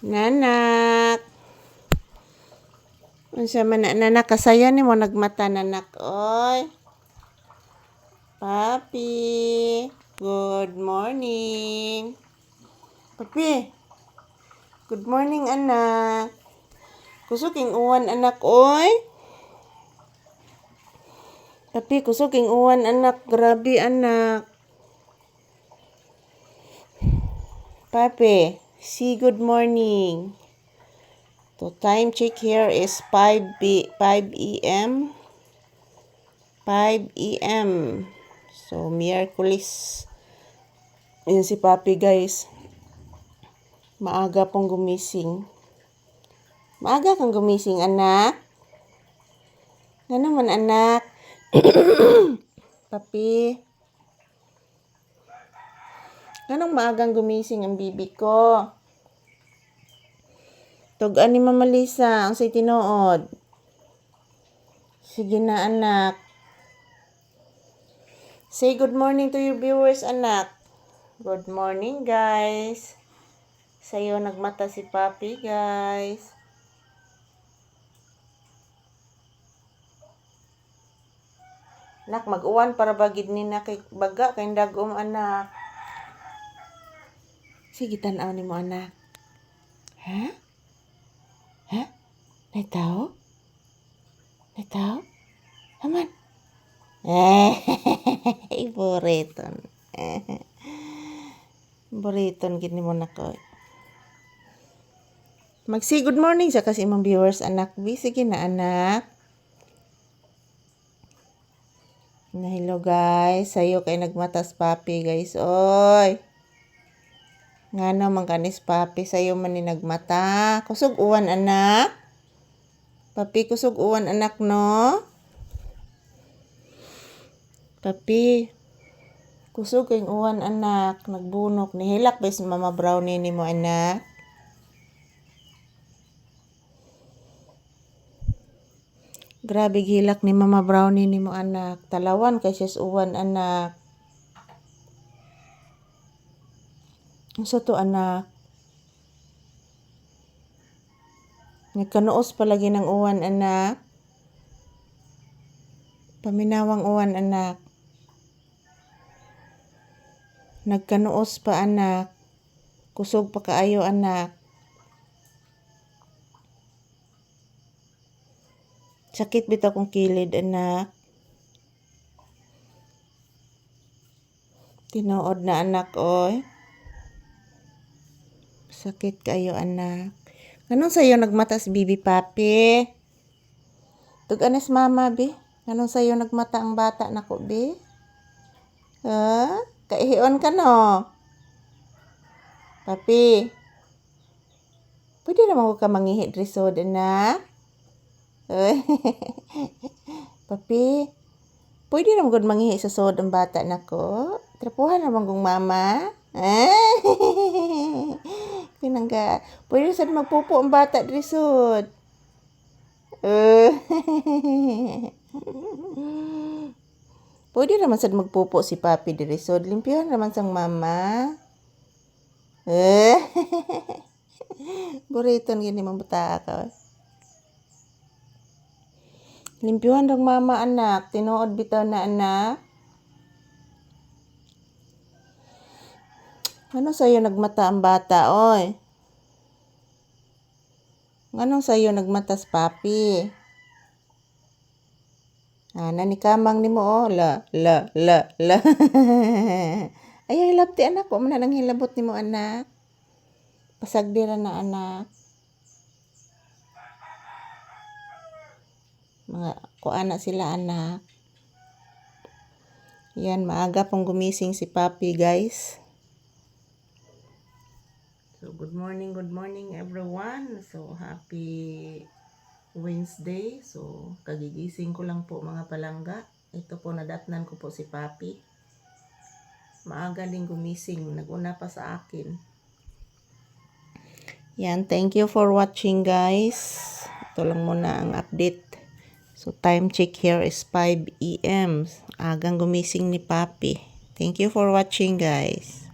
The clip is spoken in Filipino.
Nanak. Unsa man na nanak kasaya ni mo nagmata nanak oy. Papi. Good morning. Papi. Good morning anak. Kusuking uwan anak oy. Papi, kusuking uwan anak. Grabe anak. Papi, see good morning. The time check here is 5 b 5 a.m. 5 a.m. So, Miyerkules. Yun si Papi guys. Maaga pong gumising. Maaga kang gumising, anak. Ano naman, anak? Papi. Anong maagang gumising ang bibi ko? Tugan ni Mama Lisa ang say tinuod. Sige na, anak. Say good morning to your viewers, anak. Good morning, guys. Sa'yo nagmata si Papi, guys. Nak, mag-uwan para bagid ni na kay baga kay dagom anak. Sige, tanaw ni mo anak. Ha? Ha? Naitaw? Naitaw? Aman. Eh, buriton. Buriton gini mo na ko. Mag-say good morning sa kasi imong viewers anak. Bi, sige na anak. Na hello guys, sayo kay nagmatas papi guys. Oy. Nga naman kanis papi sayo man ni nagmata. Kusog uwan anak. Papi kusog uwan anak no. Papi. Kusog kay uwan anak. Nagbunok ni hilak bes mama brownie ni mo anak. Grabe gilak ni Mama Brownie ni mo anak. Talawan kay siya uwan anak. Unsa to anak? Nagkanuos palagi ng uwan anak. Paminawang uwan anak. Nagkanuos pa anak. Kusog pa kaayo anak. Sakit bitaw kong kilid anak. Tinuod na anak oy. Sakit kayo anak. Anong sa'yo nagmata si Bibi Papi? Tuganas mama bi. Anong sa'yo nagmata ang bata nako bi? Ha? Kaihion ka no? Papi. Pwede naman ko ka mangihi drisod anak. Uy. Papi. Pwede naman ko mangihi sa sod ang bata nako. Trapuhan naman kong mama. Ah. Pinangga. Pwede sad magpupo ang bata drisod. Uh. Pwede naman sad magpupo si Papi drisod. Limpyohan naman sang mama. Eh. Buriton gini mambuta ka. Limpyuhan dong mama anak. Tinuod bitaw na anak. Ano sa'yo nagmata ang bata, oy? Anong sa'yo nagmatas papi? Ah, nani kamang ni mo, oh. La, la, la, la. Ay, hilab ti anak. Wa man na nang hilabot ni mo, anak. Pasagdira na, anak. Mga kuana sila, anak. Yan, maaga pong gumising si Papi, guys. Good morning, good morning everyone. So, happy Wednesday. So, kagigising ko lang po mga palangga. Ito po, nadatnan ko po si Papi. Maaga din gumising. Naguna pa sa akin. Yan, thank you for watching guys. Ito lang muna ang update. So, time check here is 5 a.m. Agang gumising ni Papi. Thank you for watching guys.